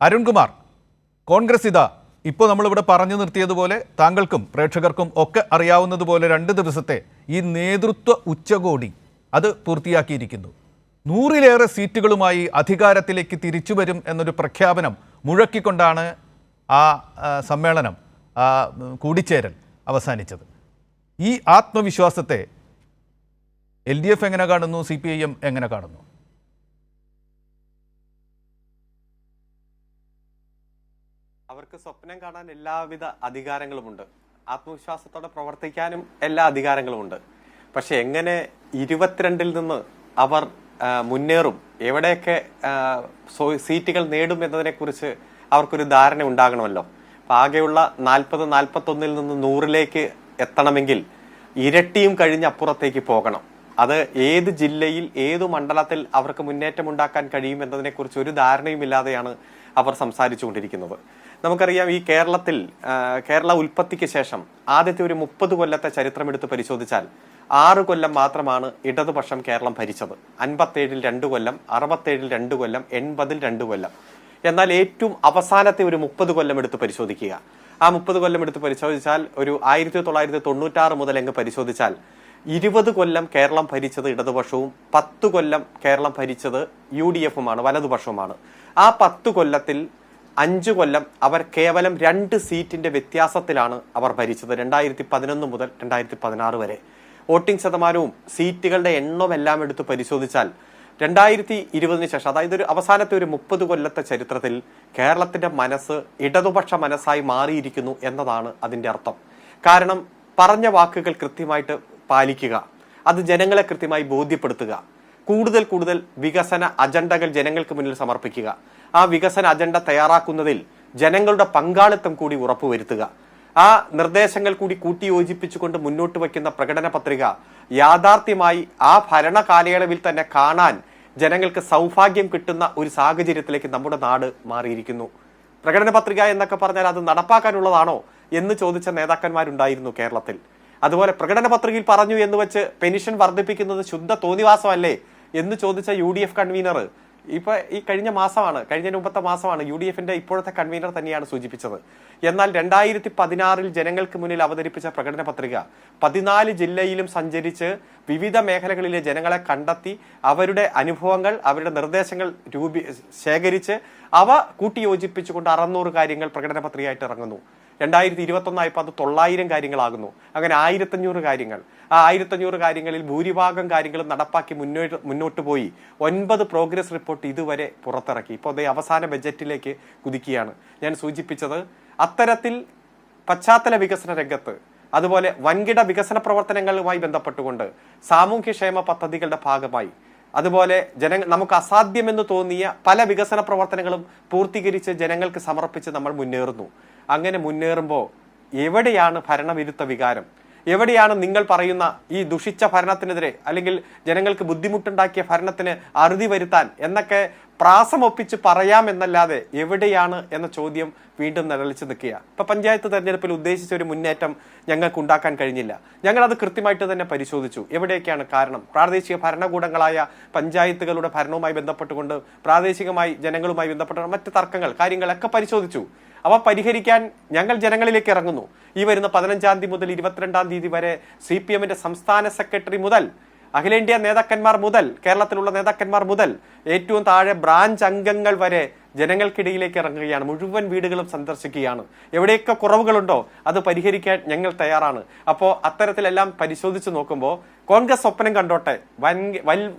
അരുൺകുമാർ കോൺഗ്രസ് ഇതാ. ഇപ്പോൾ നമ്മളിവിടെ പറഞ്ഞു നിർത്തിയതുപോലെ താങ്കൾക്കും പ്രേക്ഷകർക്കും ഒക്കെ അറിയാവുന്നതുപോലെ രണ്ട് ദിവസത്തെ ഈ നേതൃത്വ ഉച്ചകോടി അത് പൂർത്തിയാക്കിയിരിക്കുന്നു. നൂറിലേറെ സീറ്റുകളുമായി അധികാരത്തിലേക്ക് തിരിച്ചു വരും എന്നൊരു പ്രഖ്യാപനം മുഴക്കിക്കൊണ്ടാണ് ആ സമ്മേളനം കൂടിച്ചേരൽ അവസാനിച്ചത്. ഈ ആത്മവിശ്വാസത്തെ എൽ ഡി എഫ് എങ്ങനെ കാണുന്നു? സി പി ഐ എം എങ്ങനെ കാണുന്നു? അവർക്ക് സ്വപ്നം കാണാൻ എല്ലാവിധ അധികാരങ്ങളുമുണ്ട്. ആത്മവിശ്വാസത്തോടെ പ്രവർത്തിക്കാനും എല്ലാ അധികാരങ്ങളുമുണ്ട്. പക്ഷെ എങ്ങനെ ഇരുപത്തിരണ്ടിൽ നിന്ന് അവർ മുന്നേറും എവിടെയൊക്കെ സീറ്റുകൾ നേടും എന്നതിനെക്കുറിച്ച് അവർക്കൊരു ധാരണ ഉണ്ടാകണമല്ലോ. അപ്പൊ ആകെയുള്ള നാൽപ്പത് നാൽപ്പത്തൊന്നിൽ നിന്ന് നൂറിലേക്ക് എത്തണമെങ്കിൽ ഇരട്ടിയും കഴിഞ്ഞ് അപ്പുറത്തേക്ക് പോകണം. അത് ഏത് ജില്ലയിൽ ഏത് മണ്ഡലത്തിൽ അവർക്ക് മുന്നേറ്റം ഉണ്ടാക്കാൻ കഴിയും എന്നതിനെക്കുറിച്ച് ഒരു ധാരണയുമില്ലാതെയാണ് അവർ സംസാരിച്ചുകൊണ്ടിരിക്കുന്നത്. നമുക്കറിയാം ഈ കേരളത്തിൽ കേരള ഉൽപ്പത്തിക്ക് ശേഷം ആദ്യത്തെ ഒരു മുപ്പത് കൊല്ലത്തെ ചരിത്രം ചരിത്രമെടുത്ത് പരിശോധിച്ചാൽ ആറ് കൊല്ലം മാത്രമാണ് ഇടതുപക്ഷം കേരളം ഭരിച്ചത്. അൻപത്തേഴിൽ രണ്ട് കൊല്ലം അറുപത്തേഴിൽ രണ്ട് കൊല്ലം എൺപതിൽ രണ്ട് കൊല്ലം. എന്നാൽ ഏറ്റവും അവസാനത്തെ ഒരു മുപ്പത് കൊല്ലം എടുത്ത് പരിശോധിക്കുക. ആ മുപ്പത് കൊല്ലം എടുത്ത് പരിശോധിച്ചാൽ ഒരു ആയിരത്തി തൊള്ളായിരത്തി തൊണ്ണൂറ്റാറ് മുതൽ അങ്ങ് പരിശോധിച്ചാൽ ഇരുപത് കൊല്ലം കേരളം ഭരിച്ചത് ഇടതുപക്ഷവും പത്ത് കൊല്ലം കേരളം ഭരിച്ചത് യു ഡി എഫുമാണ് വലതുപക്ഷവുമാണ്. ആ പത്ത് കൊല്ലത്തിൽ അഞ്ച് കൊല്ലം അവർ കേവലം രണ്ട് സീറ്റിന്റെ വ്യത്യാസത്തിലാണ് അവർ ഭരിച്ചത് രണ്ടായിരത്തി പതിനൊന്ന് മുതൽ രണ്ടായിരത്തി പതിനാറ് വരെ. വോട്ടിംഗ് ശതമാനവും സീറ്റുകളുടെ എണ്ണവും എല്ലാം എടുത്ത് പരിശോധിച്ചാൽ രണ്ടായിരത്തി ഇരുപതിന് ശേഷം അതായത് ഒരു അവസാനത്തെ ഒരു മുപ്പത് കൊല്ലത്തെ ചരിത്രത്തിൽ കേരളത്തിന്റെ മനസ്സ് ഇടതുപക്ഷ മനസ്സായി മാറിയിരിക്കുന്നു എന്നതാണ് അതിന്റെ അർത്ഥം. കാരണം പറഞ്ഞ വാക്കുകൾ കൃത്യമായിട്ട് പാലിക്കുക. അത് ജനങ്ങളെ കൃത്യമായി ബോധ്യപ്പെടുത്തുക. കൂടുതൽ കൂടുതൽ വികസന അജണ്ടകൾ ജനങ്ങൾക്ക് മുന്നിൽ സമർപ്പിക്കുക. ആ വികസന അജണ്ട തയ്യാറാക്കുന്നതിൽ ജനങ്ങളുടെ പങ്കാളിത്തം കൂടി ഉറപ്പുവരുത്തുക. ആ നിർദ്ദേശങ്ങൾ കൂടി കൂട്ടിയോജിപ്പിച്ചുകൊണ്ട് മുന്നോട്ട് വയ്ക്കുന്ന പ്രകടന പത്രിക യാഥാർത്ഥ്യമായി ആ ഭരണ കാലയളവിൽ തന്നെ കാണാൻ ജനങ്ങൾക്ക് സൗഭാഗ്യം കിട്ടുന്ന ഒരു സാഹചര്യത്തിലേക്ക് നമ്മുടെ നാട് മാറിയിരിക്കുന്നു. പ്രകടന പത്രിക എന്നൊക്കെ പറഞ്ഞാൽ അത് നടപ്പാക്കാനുള്ളതാണോ എന്ന് ചോദിച്ച നേതാക്കന്മാരുണ്ടായിരുന്നു കേരളത്തിൽ. അതുപോലെ പ്രകടന പത്രികയിൽ പറഞ്ഞു എന്ന് വെച്ച് പെൻഷൻ വർദ്ധിപ്പിക്കുന്നത് ശുദ്ധ തോന്നിവാസമല്ലേ എന്ന് ചോദിച്ച യു ഡി എഫ് കൺവീനർ. ഇപ്പൊ ഈ കഴിഞ്ഞ മാസമാണ് കഴിഞ്ഞ മുമ്പത്തെ മാസമാണ് യു ഡി എഫിന്റെ ഇപ്പോഴത്തെ കൺവീനർ തന്നെയാണ് സൂചിപ്പിച്ചത്. എന്നാൽ രണ്ടായിരത്തി പതിനാറിൽ ജനങ്ങൾക്ക് മുന്നിൽ അവതരിപ്പിച്ച പ്രകടന പത്രിക പതിനാല് ജില്ലയിലും സഞ്ചരിച്ച് വിവിധ മേഖലകളിലെ ജനങ്ങളെ കണ്ടെത്തി അവരുടെ അനുഭവങ്ങൾ അവരുടെ നിർദ്ദേശങ്ങൾ രൂപീ ശേഖരിച്ച് അവ കൂട്ടിയോജിപ്പിച്ചുകൊണ്ട് അറുന്നൂറ് കാര്യങ്ങൾ പ്രകടന പത്രികയായിട്ട് ഇറങ്ങുന്നു. രണ്ടായിരത്തി ഇരുപത്തൊന്നായപ്പോൾ അത് തൊള്ളായിരം കാര്യങ്ങളാകുന്നു. അങ്ങനെ ആയിരത്തഞ്ഞൂറ് കാര്യങ്ങൾ. ആ ആയിരത്തഞ്ഞൂറ് കാര്യങ്ങളിൽ ഭൂരിഭാഗം കാര്യങ്ങളും നടപ്പാക്കി മുന്നോട്ട് മുന്നോട്ട് പോയി. ഒൻപത് പ്രോഗ്രസ് റിപ്പോർട്ട് ഇതുവരെ പുറത്തിറക്കി. ഇപ്പോൾ അതേ അവസാന ബജറ്റിലേക്ക് കുതിക്കുകയാണ്. ഞാൻ സൂചിപ്പിച്ചത് അത്തരത്തിൽ പശ്ചാത്തല വികസന രംഗത്ത് അതുപോലെ വൻകിട വികസന പ്രവർത്തനങ്ങളുമായി ബന്ധപ്പെട്ടുകൊണ്ട് സാമൂഹ്യക്ഷേമ പദ്ധതികളുടെ ഭാഗമായി അതുപോലെ ജന നമുക്ക് അസാധ്യമെന്ന് തോന്നിയ പല വികസന പ്രവർത്തനങ്ങളും പൂർത്തീകരിച്ച് ജനങ്ങൾക്ക് സമർപ്പിച്ച് നമ്മൾ മുന്നേറുന്നു. അങ്ങനെ മുന്നേറുമ്പോൾ എവിടെയാണ് ഭരണവിരുദ്ധ വികാരം? എവിടെയാണ് നിങ്ങൾ പറയുന്ന ഈ ദുഷിച്ച ഭരണത്തിനെതിരെ അല്ലെങ്കിൽ ജനങ്ങൾക്ക് ബുദ്ധിമുട്ടുണ്ടാക്കിയ ഭരണത്തിന് അറുതി വരുത്താൻ എന്നൊക്കെ പ്രാസമൊപ്പിച്ച് പറയാമെന്നല്ലാതെ എവിടെയാണ് എന്ന ചോദ്യം വീണ്ടും നിഴലിച്ച് നിൽക്കുക. ഇപ്പൊ പഞ്ചായത്ത് തെരഞ്ഞെടുപ്പിൽ ഉദ്ദേശിച്ച ഒരു മുന്നേറ്റം ഞങ്ങൾക്ക് ഉണ്ടാക്കാൻ കഴിഞ്ഞില്ല. ഞങ്ങൾ അത് കൃത്യമായിട്ട് തന്നെ പരിശോധിച്ചു. എവിടെയൊക്കെയാണ് കാരണം? പ്രാദേശിക ഭരണകൂടങ്ങളായ പഞ്ചായത്തുകളുടെ ഭരണവുമായി ബന്ധപ്പെട്ടുകൊണ്ട് പ്രാദേശികമായി ജനങ്ങളുമായി ബന്ധപ്പെട്ട മറ്റ് തർക്കങ്ങൾ കാര്യങ്ങളൊക്കെ പരിശോധിച്ചു. അവ പരിഹരിക്കാൻ ഞങ്ങൾ ജനങ്ങളിലേക്ക് ഇറങ്ങുന്നു. ഈ വരുന്ന പതിനഞ്ചാം തീയതി മുതൽ ഇരുപത്തിരണ്ടാം തീയതി വരെ സി പി എമ്മിന്റെ സംസ്ഥാന സെക്രട്ടറി മുതൽ അഖിലേന്ത്യാ നേതാക്കന്മാർ മുതൽ കേരളത്തിലുള്ള നേതാക്കന്മാർ മുതൽ ഏറ്റവും താഴെ ബ്രാഞ്ച് അംഗങ്ങൾ വരെ ജനങ്ങൾക്കിടയിലേക്ക് ഇറങ്ങുകയാണ്. മുഴുവൻ വീടുകളും സന്ദർശിക്കുകയാണ്. എവിടെയൊക്കെ കുറവുകളുണ്ടോ അത് പരിഹരിക്കാൻ ഞങ്ങൾ തയ്യാറാണ്. അപ്പോൾ അത്തരത്തിലെല്ലാം പരിശോധിച്ച് നോക്കുമ്പോൾ കോൺഗ്രസ് സ്വപ്നം കണ്ടോട്ടെ വൻ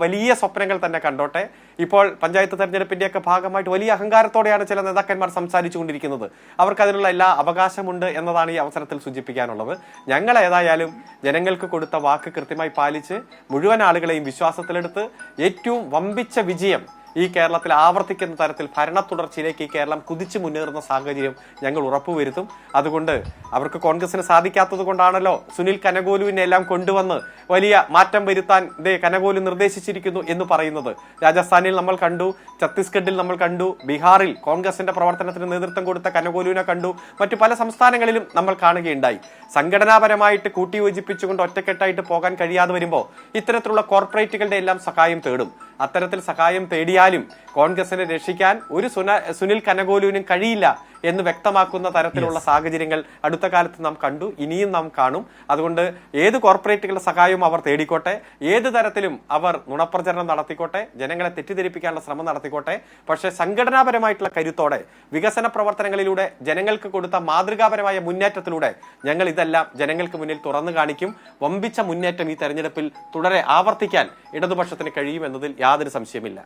വലിയ സ്വപ്നങ്ങൾ തന്നെ കണ്ടോട്ടെ. ഇപ്പോൾ പഞ്ചായത്ത് തെരഞ്ഞെടുപ്പിന്റെയൊക്കെ ഭാഗമായിട്ട് വലിയ അഹങ്കാരത്തോടെയാണ് ചില നേതാക്കന്മാർ സംസാരിച്ചുകൊണ്ടിരിക്കുന്നത്. അവർക്ക് അതിനുള്ള എല്ലാ അവകാശമുണ്ട് എന്നതാണ് ഈ അവസരത്തിൽ സൂചിപ്പിക്കാനുള്ളത്. ഞങ്ങൾ ഏതായാലും ജനങ്ങൾക്ക് കൊടുത്ത വാക്ക് കൃത്യമായി പാലിച്ച് മുഴുവൻ ആളുകളെയും വിശ്വാസത്തിലെടുത്ത് ഏറ്റവും വമ്പിച്ച വിജയം ഈ കേരളത്തിൽ ആവർത്തിക്കുന്ന തരത്തിൽ ഭരണ തുടർച്ചയിലേക്ക് ഈ കേരളം കുതിച്ചു മുന്നേറുന്ന സാഹചര്യം ഞങ്ങൾ ഉറപ്പുവരുത്തും. അതുകൊണ്ട് അവർക്ക് കോൺഗ്രസിന് സാധിക്കാത്തത് കൊണ്ടാണല്ലോ സുനിൽ കനകോലുവിനെ എല്ലാം കൊണ്ടുവന്ന് വലിയ മാറ്റം വരുത്താൻ ദേ കനകോലു നിർദ്ദേശിച്ചിരിക്കുന്നു എന്ന് പറയുന്നത്. രാജസ്ഥാനിൽ നമ്മൾ കണ്ടു ഛത്തീസ്ഗഡിൽ നമ്മൾ കണ്ടു ബീഹാറിൽ കോൺഗ്രസിന്റെ പ്രവർത്തനത്തിന് നേതൃത്വം കൊടുത്ത കനകോലുവിനെ കണ്ടു മറ്റു പല സംസ്ഥാനങ്ങളിലും നമ്മൾ കാണുകയുണ്ടായി. സംഘടനാപരമായിട്ട് കൂട്ടിയോജിപ്പിച്ചുകൊണ്ട് ഒറ്റക്കെട്ടായിട്ട് പോകാൻ കഴിയാതെ വരുമ്പോൾ ഇത്തരത്തിലുള്ള കോർപ്പറേറ്റുകളുടെ എല്ലാം സഹായം തേടും. അത്തരത്തിൽ സഹായം തേടിയാലും കോൺഗ്രസിനെ രക്ഷിക്കാൻ ഒരു സുന സുനിൽ കനകോലുവിനും കഴിയില്ല എന്ന് വ്യക്തമാക്കുന്ന തരത്തിലുള്ള സാഹചര്യങ്ങൾ അടുത്ത കാലത്ത് നാം കണ്ടു ഇനിയും നാം കാണും. അതുകൊണ്ട് ഏത് കോർപ്പറേറ്റുകളുടെ സഹായവും അവർ തേടിക്കോട്ടെ ഏത് തരത്തിലും അവർ നുണപ്രചരണം നടത്തിക്കോട്ടെ ജനങ്ങളെ തെറ്റിദ്ധരിപ്പിക്കാനുള്ള ശ്രമം നടത്തിക്കോട്ടെ. പക്ഷേ സംഘടനാപരമായിട്ടുള്ള കരുത്തോടെ വികസന പ്രവർത്തനങ്ങളിലൂടെ ജനങ്ങൾക്ക് കൊടുത്ത മാതൃകാപരമായ മുന്നേറ്റത്തിലൂടെ ഞങ്ങൾ ഇതെല്ലാം ജനങ്ങൾക്ക് മുന്നിൽ തുറന്നു കാണിക്കും. വമ്പിച്ച മുന്നേറ്റം ഈ തെരഞ്ഞെടുപ്പിൽ തുടരെ ആവർത്തിക്കാൻ ഇടതുപക്ഷത്തിന് കഴിയുമെന്നതിൽ യാതൊരു സംശയമില്ല